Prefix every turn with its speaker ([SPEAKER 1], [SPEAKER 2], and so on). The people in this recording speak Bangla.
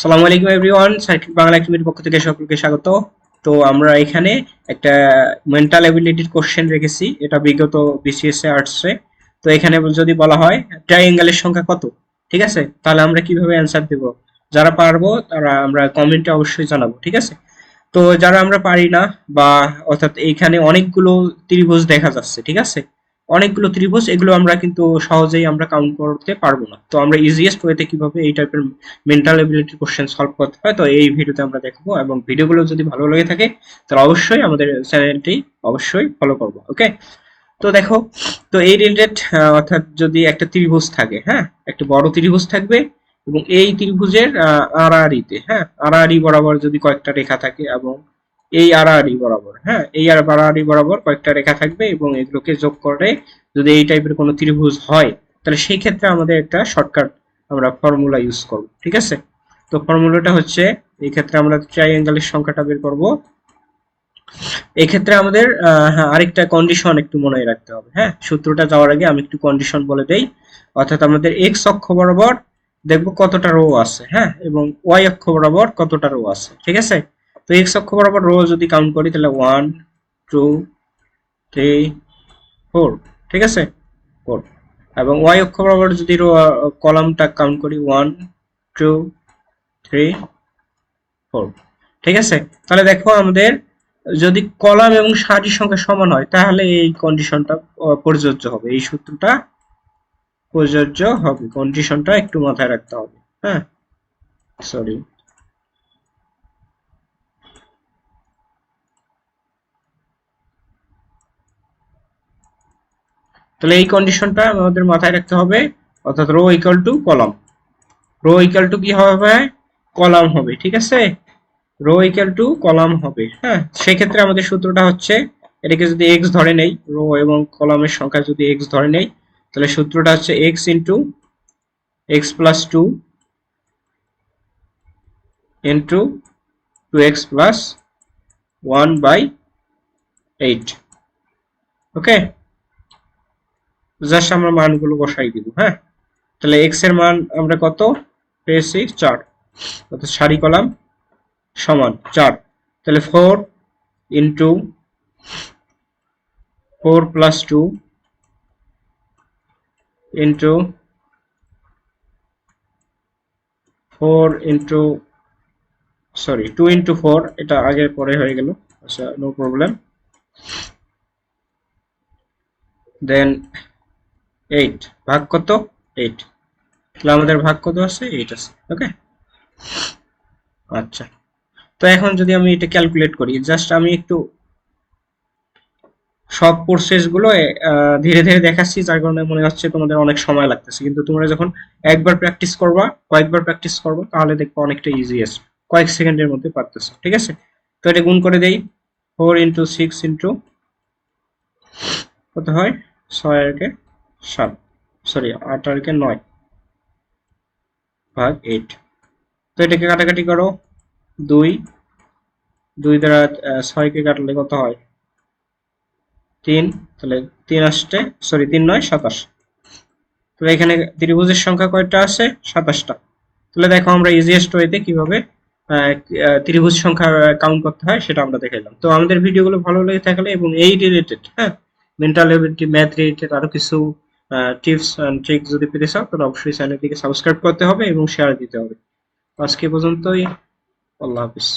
[SPEAKER 1] সালামু আলাইকুম এভরিওয়ান সাইক্লিক বাংলা একাডেমির পক্ষ থেকে সকলকে স্বাগত। তো আমরা এখানে একটা মেন্টাল অ্যাবিলিটির কোশ্চেন রেখেছি, এটা বিগত বিসিএস আর্টসে তো এখানে যদি বলা হয় ট্রাইঙ্গেলের সংখ্যা কত? ঠিক আছে? তাহলে আমরা কীভাবে অ্যান্সার দেব? যারা পারব, তারা আমরা কমেন্টে অবশ্যই জানাব, ঠিক আছে? তো যারা আমরা পারি না, বা অর্থাৎ এইখানে অনেকগুলো ত্রিভুজ দেখা যাচ্ছে, ঠিক আছে? অনেকগুলো ত্রিভুজ, এগুলো আমরা কিন্তু সহজেই আমরা কাউন্ট করতে পারব না। তো আমরা ইজিয়েস্ট ওয়েতে কীভাবে এই টাইপের মেন্টাল এবিলিটি কোশ্চেন সলভ করতে হয়, তো এই ভিডিওতে আমরা দেখব এবং ভিডিওগুলো যদি ভালো লেগে থাকে, তাহলে অবশ্যই আমাদের চ্যানেলটি অবশ্যই ফলো করব ওকে তো দেখো, তো এই রিলেটেড অর্থাৎ যদি একটা ত্রিভুজ থাকে হ্যাঁ? একটা বড় ত্রিভুজ থাকবে এবং এই ত্রিভুজের আড়াআড়িতে হ্যাঁ? আড়াআড়ি বরাবর যদি কয়েকটা রেখা থাকে এবং এই আড়াআড়ি বরাবর হ্যাঁ? এই আর আড়াআড়ি বরাবর কয়েকটা রেখা থাকবে এবং এগুলোকে যোগ করে যদি এই টাইপের কোনো ত্রিভুজ হয়, তাহলে সেই ক্ষেত্রে আমাদের একটা শর্টকাট আমরা ফর্মুলা ইউজ করব, ঠিক আছে? তো ফর্মুলাটা হচ্ছে, এই ক্ষেত্রে আমরা ট্রাইঅ্যাঙ্গেলের সংখ্যাটা বের করব। এই ক্ষেত্রে আমাদের হ্যাঁ আরেকটা কন্ডিশন একটু মনে রাখতে হবে হ্যাঁ? সূত্রটা যাওয়ার আগে আমি একটু কন্ডিশন বলে দেই। অর্থাৎ আমাদের এক্স অক্ষ বরাবর দেখব কতটা রো আছে হ্যাঁ? এবং ওয়াই অক্ষ বরাবর কতটা রো আছে, ঠিক আছে? তো এক্স অক্ষ বরাবর রো যদি কাউন্ট করি, তাহলে ওয়ান টু থ্রি ফোর ঠিক আছে? ফোর এবং ওয়াই অক্ষ বরাবর যদি রো কলামটা কাউন্ট করি ওয়ান টু থ্রি ফোর ঠিক আছে? তাহলে দেখো আমাদের যদি কলাম এবং সারির সংখ্যা সমান হয়, তাহলে এই কন্ডিশনটা প্রযোজ্য হবে। এই সূত্রটা প্রযোজ্য হবে। কন্ডিশনটা একটু মাথায় রাখতে হবে। হ্যাঁ? সরি তাহলে এই কন্ডিশনটা আমাদের মাথায় রাখতে হবে, অর্থাৎ row equal to column row equal to কি হবে? কলাম হবে, ঠিক আছে? রো ইকুয়াল টু কলাম হবে হ্যাঁ? সেক্ষেত্রে আমাদের সূত্রটা হচ্ছে, এটাকে যদি এক্স ধরে নেই রো এবং কলামের সংখ্যা যদি এক্স ধরে নেই, তাহলে সূত্রটা হচ্ছে x into x plus two into two x plus one by eight okay just আমরা মানগুলো বসাই দিব হ্যাঁ? তাহলে এক্সের মান আমরা কত? পেয়েছি চার। অর্থাৎ সারি কলাম সমান চার। তাহলে four into four plus two into four into sorry two into four এটা আগে পরে হয়ে গেল। আচ্ছা নো প্রবলেম দেন এইট ভাগ কত? এইট তাহলে আমাদের ভাগ কত আছে? এইট আছে ওকে আচ্ছা। তো এখন যদি আমি এটা ক্যালকুলেট করি জাস্ট আমি একটু সব প্রসেসগুলো ধীরে ধীরে দেখাচ্ছি, যার কারণে মনে হচ্ছে তোমাদের অনেক সময় লাগতেছে। কিন্তু তোমরা যখন একবার প্র্যাকটিস করবা, কয়েকবার প্র্যাকটিস করব, তাহলে দেখব অনেকটা ইজি আছে। কয়েক সেকেন্ডের মধ্যে পারতেছে, ঠিক আছে? তো এটা গুণ করে দেই ফোর ইন্টু সিক্স ইন্টু কত হয়? ছয় আরকে সাত সরি আট আরকে নয় ভাগ এইট তো এটাকে কাটাকাটি করো, দুই দুই দ্বারা ছয়কে কাটলে কত হয়? তিন, তাহলে তিন আসতে সরি তিন নয়, সাতাশ। তাহলে এখানে ত্রিভুজের সংখ্যা কয়টা আছে? সাতাশটা। তাহলে দেখো আমরা ইজিয়েস্ট ওয়েতে কীভাবে ত্রিভুজ সংখ্যা কাউন্ট করতে হয় সেটা আমরা দেখাইলাম। তো আমাদের ভিডিওগুলো ভালো লেগে থাকলে এবং এই রিলেটেড হ্যাঁ মেন্টাল এবিলিটি ম্যাথ রিলেটেড আরও কিছু টিপস অ্যান্ড ট্রিক যদি পেতে চাও, তাহলে অবশ্যই চ্যানেলটিকে সাবস্ক্রাইব করতে হবে এবং শেয়ার দিতে হবে। আজকে পর্যন্তই, আল্লাহ হাফিজ।